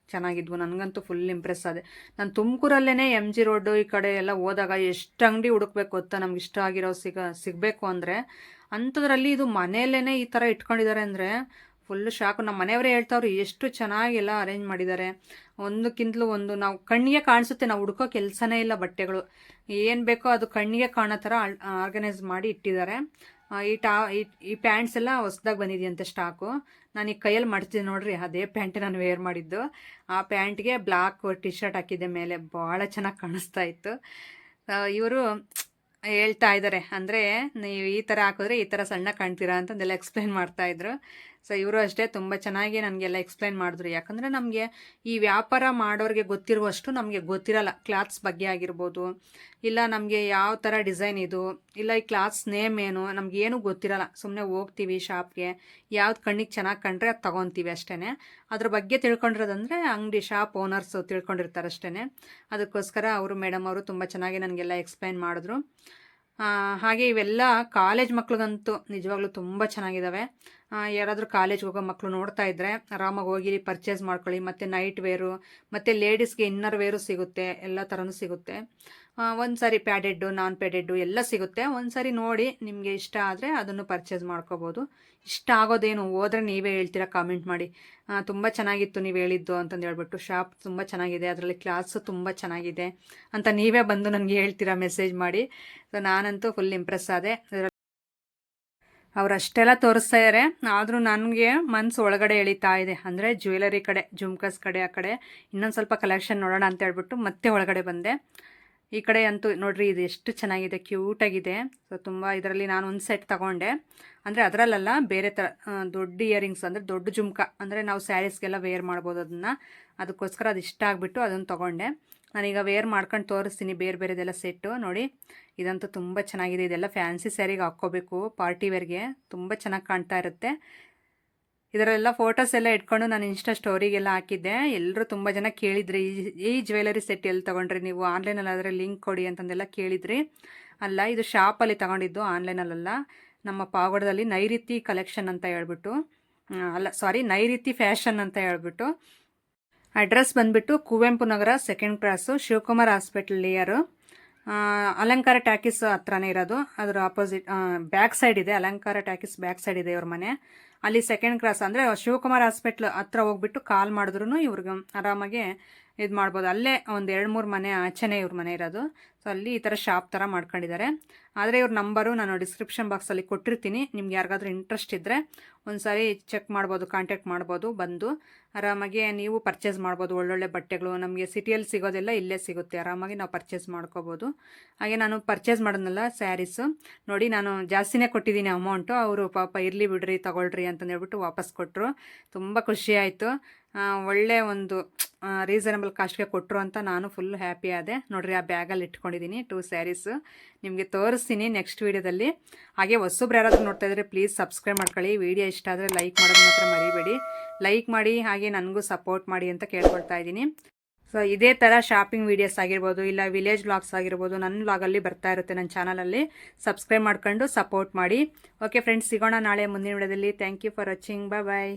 ಚೆನ್ನಾಗಿದ್ವು. ನನಗಂತೂ ಫುಲ್ ಇಂಪ್ರೆಸ್ ಆದೆ. ನಾನು ತುಮಕೂರಲ್ಲೇ ಎಂ ಜಿ ರೋಡು ಈ ಕಡೆ ಎಲ್ಲ ಹೋದಾಗ ಎಷ್ಟು ಅಂಗಡಿ ಹುಡುಕ್ಬೇಕು ಗೊತ್ತಾ? ನಮ್ಗೆ ಇಷ್ಟ ಆಗಿರೋ ಸಿಗ, ಸಿಗಬೇಕು ಅಂದರೆ. ಅಂಥದ್ರಲ್ಲಿ ಇದು ಮನೆಯಲ್ಲೇ ಈ ಥರ ಇಟ್ಕೊಂಡಿದ್ದಾರೆ ಅಂದರೆ ಫುಲ್ಲು ಶಾಕು ನಮ್ಮ ಮನೆಯವರೇ ಹೇಳ್ತಾವ್ರು ಎಷ್ಟು ಚೆನ್ನಾಗಿ ಎಲ್ಲ ಅರೇಂಜ್ ಮಾಡಿದ್ದಾರೆ. ಒಂದಕ್ಕಿಂತಲೂ ಒಂದು, ನಾವು ಕಣ್ಣಿಗೆ ಕಾಣಿಸುತ್ತೆ. ನಾವು ಹುಡುಕೋ ಕೆಲಸನೇ ಇಲ್ಲ ಬಟ್ಟೆಗಳು. ಏನು ಬೇಕೋ ಅದು ಕಣ್ಣಿಗೆ ಕಾಣೋ ಥರ ಆರ್ಗನೈಸ್ ಮಾಡಿ ಇಟ್ಟಿದ್ದಾರೆ. ಈ ಟಾ, ಈ- ಪ್ಯಾಂಟ್ಸ್ ಎಲ್ಲ ಹೊಸ್ದಾಗಿ ಬಂದಿದೆಯಂತೆ ಸ್ಟಾಕು ನಾನು ಈಗ ಕೈಯಲ್ಲಿ ಮಾಡ್ತೀನಿ ನೋಡ್ರಿ, ಅದೇ ಪ್ಯಾಂಟ್ ನಾನು ವೇರ್ ಮಾಡಿದ್ದು. ಆ ಪ್ಯಾಂಟ್ಗೆ ಬ್ಲಾಕ್ ಟಿ ಶರ್ಟ್ ಹಾಕಿದ್ದೆ ಮೇಲೆ ಭಾಳ ಚೆನ್ನಾಗಿ ಕಾಣಿಸ್ತಾ ಇತ್ತು. ಇವರು ಹೇಳ್ತಾ ಇದ್ದಾರೆ ಅಂದರೆ ನೀವು ಈ ಥರ ಹಾಕಿದ್ರೆ ಈ ಥರ ಸಣ್ಣ ಕಾಣ್ತೀರಾ ಅಂತಂದೆಲ್ಲ ಎಕ್ಸ್ಪ್ಲೇನ್ ಮಾಡ್ತಾ ಇದ್ರು. ಸೊ ಇವರು ಅಷ್ಟೇ ತುಂಬ ಚೆನ್ನಾಗಿ ನನಗೆಲ್ಲ ಎಕ್ಸ್ಪ್ಲೈನ್ ಮಾಡಿದ್ರು. ಯಾಕಂದರೆ ನಮಗೆ ಈ ವ್ಯಾಪಾರ ಮಾಡೋರಿಗೆ ಗೊತ್ತಿರುವಷ್ಟು ನಮಗೆ ಗೊತ್ತಿರಲ್ಲ. ಕ್ಲಾತ್ಸ್ ಬಗ್ಗೆ ಆಗಿರ್ಬೋದು, ಇಲ್ಲ ನಮಗೆ ಯಾವ ಥರ ಡಿಸೈನ್ ಇದು, ಇಲ್ಲ ಈ ಕ್ಲಾತ್ಸ್ ನೇಮ್ ಏನು ನಮಗೇನು ಗೊತ್ತಿರಲ್ಲ. ಸುಮ್ಮನೆ ಹೋಗ್ತೀವಿ ಶಾಪ್ಗೆ ಯಾವ್ದು ಕಣ್ಣಿಗೆ ಚೆನ್ನಾಗಿ ಕಂಡ್ರೆ ಅದು ತೊಗೊತೀವಿ ಅಷ್ಟೇ ಅದ್ರ ಬಗ್ಗೆ ತಿಳ್ಕೊಂಡಿರೋದಂದರೆ ಅಂಗಡಿ ಶಾಪ್ ಓನರ್ಸು ತಿಳ್ಕೊಂಡಿರ್ತಾರೆ ಅಷ್ಟೇ ಅದಕ್ಕೋಸ್ಕರ ಅವರು ಮೇಡಮ್ ಅವರು ತುಂಬ ಚೆನ್ನಾಗಿ ನನಗೆಲ್ಲ ಎಕ್ಸ್ಪ್ಲೈನ್ ಮಾಡಿದ್ರು. ಹಾಗೆ ಇವೆಲ್ಲ ಕಾಲೇಜ್ ಮಕ್ಳಿಗಂತೂ ನಿಜವಾಗ್ಲೂ ತುಂಬ ಚೆನ್ನಾಗಿದ್ದಾವೆ ಯಾರಾದರೂ ಕಾಲೇಜ್ಗೆ ಹೋಗೋ ಮಕ್ಕಳು ನೋಡ್ತಾ ಇದ್ದರೆ ಆರಾಮಾಗಿ ಹೋಗಿ ಪರ್ಚೇಸ್ ಮಾಡ್ಕೊಳ್ಳಿ. ಮತ್ತು ನೈಟ್ ವೇರು ಮತ್ತು ಲೇಡೀಸ್ಗೆ ಇನ್ನರ್ ವೇರು ಸಿಗುತ್ತೆ, ಎಲ್ಲ ಥರನೂ ಸಿಗುತ್ತೆ. ಒಂದು ಸಾರಿ ಪ್ಯಾಡೆಡ್ಡು ನಾನ್ ಪ್ಯಾಡೆಡ್ಡು ಎಲ್ಲ ಸಿಗುತ್ತೆ. ಒಂದು ಸಾರಿ ನೋಡಿ ನಿಮಗೆ ಇಷ್ಟ ಆದರೆ ಅದನ್ನು ಪರ್ಚೇಸ್ ಮಾಡ್ಕೋಬೋದು. ಇಷ್ಟ ಆಗೋದೇನು ಹೋದ್ರೆ ನೀವೇ ಹೇಳ್ತೀರಾ ಕಾಮೆಂಟ್ ಮಾಡಿ. ತುಂಬ ಚೆನ್ನಾಗಿತ್ತು ನೀವು ಹೇಳಿದ್ದು ಅಂತಂದು ಹೇಳ್ಬಿಟ್ಟು ಶಾಪ್ ತುಂಬ ಚೆನ್ನಾಗಿದೆ, ಅದರಲ್ಲಿ ಕ್ಲಾಸು ತುಂಬ ಚೆನ್ನಾಗಿದೆ ಅಂತ ನೀವೇ ಬಂದು ನನಗೆ ಹೇಳ್ತೀರಾ ಮೆಸೇಜ್ ಮಾಡಿ. ಸೊ ನಾನಂತೂ ಫುಲ್ ಇಂಪ್ರೆಸ್ ಆದೆ. ಅವ್ರು ಅಷ್ಟೆಲ್ಲ ತೋರಿಸ್ತಾ ಇದ್ದಾರೆ ಆದರೂ ನನಗೆ ಮನ್ಸು ಒಳಗಡೆ ಎಳಿತಾ ಇದೆ. ಅಂದರೆ ಜ್ಯುವೆಲರಿ ಕಡೆ ಜುಮ್ಕಸ್ ಕಡೆ, ಆ ಕಡೆ. ಇನ್ನೊಂದು ಸ್ವಲ್ಪ ಕಲೆಕ್ಷನ್ ನೋಡೋಣ ಅಂತ ಹೇಳ್ಬಿಟ್ಟು ಮತ್ತೆ ಒಳಗಡೆ ಬಂದೆ. ಈ ಕಡೆ ಅಂತೂ ನೋಡ್ರಿ ಇದು ಎಷ್ಟು ಚೆನ್ನಾಗಿದೆ ಕ್ಯೂಟಾಗಿದೆ ಸೊ ತುಂಬ ಇದರಲ್ಲಿ ನಾನು ಒಂದು ಸೆಟ್ ತಗೊಂಡೆ. ಅಂದರೆ ಅದರಲ್ಲೆಲ್ಲ ಬೇರೆ ಥರ ದೊಡ್ಡ ಇಯರಿಂಗ್ಸ್ ಅಂದರೆ ದೊಡ್ಡ ಜುಮ್ಕ, ಅಂದರೆ ನಾವು ಸ್ಯಾರೀಸ್ಗೆಲ್ಲ ವೇರ್ ಮಾಡ್ಬೋದು ಅದನ್ನು. ಅದಕ್ಕೋಸ್ಕರ ಅದು ಇಷ್ಟ ಆಗಿಬಿಟ್ಟು ಅದನ್ನು ತೊಗೊಂಡೆ. ನಾನೀಗ ವೇರ್ ಮಾಡ್ಕೊಂಡು ತೋರಿಸ್ತೀನಿ ಬೇರೆ ಬೇರೆದೆಲ್ಲ ಸೆಟ್ಟು ನೋಡಿ, ಇದಂತೂ ತುಂಬ ಚೆನ್ನಾಗಿದೆ. ಇದೆಲ್ಲ ಫ್ಯಾನ್ಸಿ ಸ್ಯಾರಿಗೆ ಹಾಕ್ಕೋಬೇಕು ಪಾರ್ಟಿ ವೇರ್ಗೆ ತುಂಬ ಚೆನ್ನಾಗಿ ಕಾಣ್ತಾ ಇರುತ್ತೆ. ಇದರೆಲ್ಲ ಫೋಟೋಸ್ ಎಲ್ಲ ಇಟ್ಕೊಂಡು ನಾನು ಇನ್ಸ್ಟಾ ಸ್ಟೋರಿಗೆಲ್ಲ ಹಾಕಿದ್ದೆ. ಎಲ್ಲರೂ ತುಂಬ ಜನ ಕೇಳಿದ್ರಿ. ಈ- ಜ್ಯುವೆಲರಿ ಸೆಟ್ ಎಲ್ಲಿ ತೊಗೊಂಡ್ರಿ ನೀವು? ಆನ್ಲೈನಲ್ಲಿ ಆದರೆ ಲಿಂಕ್ ಕೊಡಿ ಅಂತಂದೆಲ್ಲ ಕೇಳಿದ್ರಿ. ಅಲ್ಲ, ಇದು ಶಾಪಲ್ಲಿ ತಗೊಂಡಿದ್ದು ಆನ್ಲೈನಲ್ಲ ನಮ್ಮ ಪಾವಗಡದಲ್ಲಿ ನೈಋತಿ ಕಲೆಕ್ಷನ್ ಅಂತ ಹೇಳ್ಬಿಟ್ಟು ಅಲ್ಲ ಸಾರಿ ನೈಋತಿ ಫ್ಯಾಷನ್ ಅಂತ ಹೇಳ್ಬಿಟ್ಟು. ಅಡ್ರೆಸ್ ಬಂದ್ಬಿಟ್ಟು Kuvempu Nagar second cross Shivakumar hospital near Alankar talkies ಹತ್ರನೇ ಇರೋದು. ಅದರ ಆಪೋಸಿಟ್ ಬ್ಯಾಕ್ ಸೈಡ್ ಇದೆ. ಅಲಂಕಾರ ಟ್ಯಾಕಿಸ್ ಬ್ಯಾಕ್ ಸೈಡ್ ಇದೆ ಇವ್ರ ಮನೆ. ಅಲ್ಲಿ ಸೆಕೆಂಡ್ ಕ್ರಾಸ್ ಅಂದರೆ ಶಿವಕುಮಾರ್ ಹಾಸ್ಪಿಟ್ಲ್ ಹತ್ರ ಹೋಗ್ಬಿಟ್ಟು ಕಾಲ್ ಮಾಡಿದ್ರು ಇವ್ರಿಗೆ ಆರಾಮಾಗಿ ಇದು ಮಾಡ್ಬೋದು. ಅಲ್ಲೇ ಒಂದು ಎರಡು ಮೂರು ಮನೆ ಆಚೆನೇ ಇವ್ರ ಮನೆ ಇರೋದು. ಸೊ ಅಲ್ಲಿ ಈ ಥರ ಶಾಪ್ ಥರ ಮಾಡ್ಕೊಂಡಿದ್ದಾರೆ. ಆದರೆ ಇವ್ರ ನಂಬರು ನಾನು ಡಿಸ್ಕ್ರಿಪ್ಷನ್ ಬಾಕ್ಸಲ್ಲಿ ಕೊಟ್ಟಿರ್ತೀನಿ. ನಿಮ್ಗೆ ಯಾರಿಗಾದ್ರೂ ಇಂಟ್ರೆಸ್ಟ್ ಇದ್ದರೆ ಒಂದು ಸಾರಿ ಚೆಕ್ ಮಾಡ್ಬೋದು ಕಾಂಟ್ಯಾಕ್ಟ್ ಮಾಡ್ಬೋದು, ಬಂದು. ಆರಾಮಾಗಿ ನೀವು ಪರ್ಚೇಸ್ ಮಾಡ್ಬೋದು. ಒಳ್ಳೊಳ್ಳೆ ಬಟ್ಟೆಗಳು. ನಮಗೆ ಸಿಟಿಯಲ್ಲಿ ಸಿಗೋದೆಲ್ಲ, ಇಲ್ಲೇ ಸಿಗುತ್ತೆ. ಆರಾಮಾಗಿ ನಾವು ಪರ್ಚೇಸ್ ಮಾಡ್ಕೋಬೋದು. ಹಾಗೆ ನಾನು ಪರ್ಚೇಸ್ ಮಾಡೋದಲ್ಲ ಸ್ಯಾರೀಸು ನೋಡಿ, ನಾನು ಜಾಸ್ತಿನೇ ಕೊಟ್ಟಿದ್ದೀನಿ ಅಮೌಂಟು ಅವರು ಪಾಪ, ಇರಲಿ ಬಿಡ್ರಿ, ತಗೊಳ್ರಿ ಅಂತಂದೇಳ್ಬಿಟ್ಟು ವಾಪಸ್ ಕೊಟ್ಟರು ತುಂಬ ಖುಷಿ ಆಯಿತು. ಒಳ್ಳೆ ಒಂದು ರೀಸನಬಲ್ ಕಾಸ್ಟ್ಗೆ ಕೊಟ್ಟರು ಅಂತ ನಾನು ಫುಲ್ ಹ್ಯಾಪಿ ಆದೆ. ನೋಡ್ರಿ, ಆ ಬ್ಯಾಗಲ್ಲಿ ಇಟ್ಕೊಂಡಿದ್ದೀನಿ ಟೂ ಸ್ಯಾರೀಸು ನಿಮಗೆ ತೋರಿಸ್ತೀನಿ ನೆಕ್ಸ್ಟ್ ವೀಡಿಯೋದಲ್ಲಿ ಹಾಗೆ ಹೊಸಬ್ರು ಯಾರಾದರೂ ನೋಡ್ತಾ ಇದ್ದರೆ ಪ್ಲೀಸ್ ಸಬ್ಸ್ಕ್ರೈಬ್ ಮಾಡ್ಕೊಳ್ಳಿ. ವಿಡಿಯೋ ಇಷ್ಟ ಆದರೆ ಲೈಕ್ ಮಾಡೋದು ಮಾತ್ರ ಮರಿಬೇಡಿ. ಲೈಕ್ ಮಾಡಿ, ಹಾಗೆ ನನಗೂ ಸಪೋರ್ಟ್ ಮಾಡಿ ಅಂತ ಕೇಳ್ಕೊಳ್ತಾ ಇದ್ದೀನಿ. ಸೊ ಇದೇ ಥರ ಶಾಪಿಂಗ್ ವೀಡಿಯೋಸ್ ಆಗಿರ್ಬೋದು, ಇಲ್ಲ ವಿಲೇಜ್ ಬ್ಲಾಗ್ಸ್ ಆಗಿರ್ಬೋದು ನನ್ನ ವ್ಲಾಗಲ್ಲಿ ಬರ್ತಾ ಇರುತ್ತೆ ನನ್ನ ಚಾನಲಲ್ಲಿ ಸಬ್ಸ್ಕ್ರೈಬ್ ಮಾಡ್ಕೊಂಡು ಸಪೋರ್ಟ್ ಮಾಡಿ. ಓಕೆ ಫ್ರೆಂಡ್ಸ್ ಸಿಗೋಣ ನಾಳೆ ಮುಂದಿನ ವಿಡಿಯೋದಲ್ಲಿ thank you for watching bye bye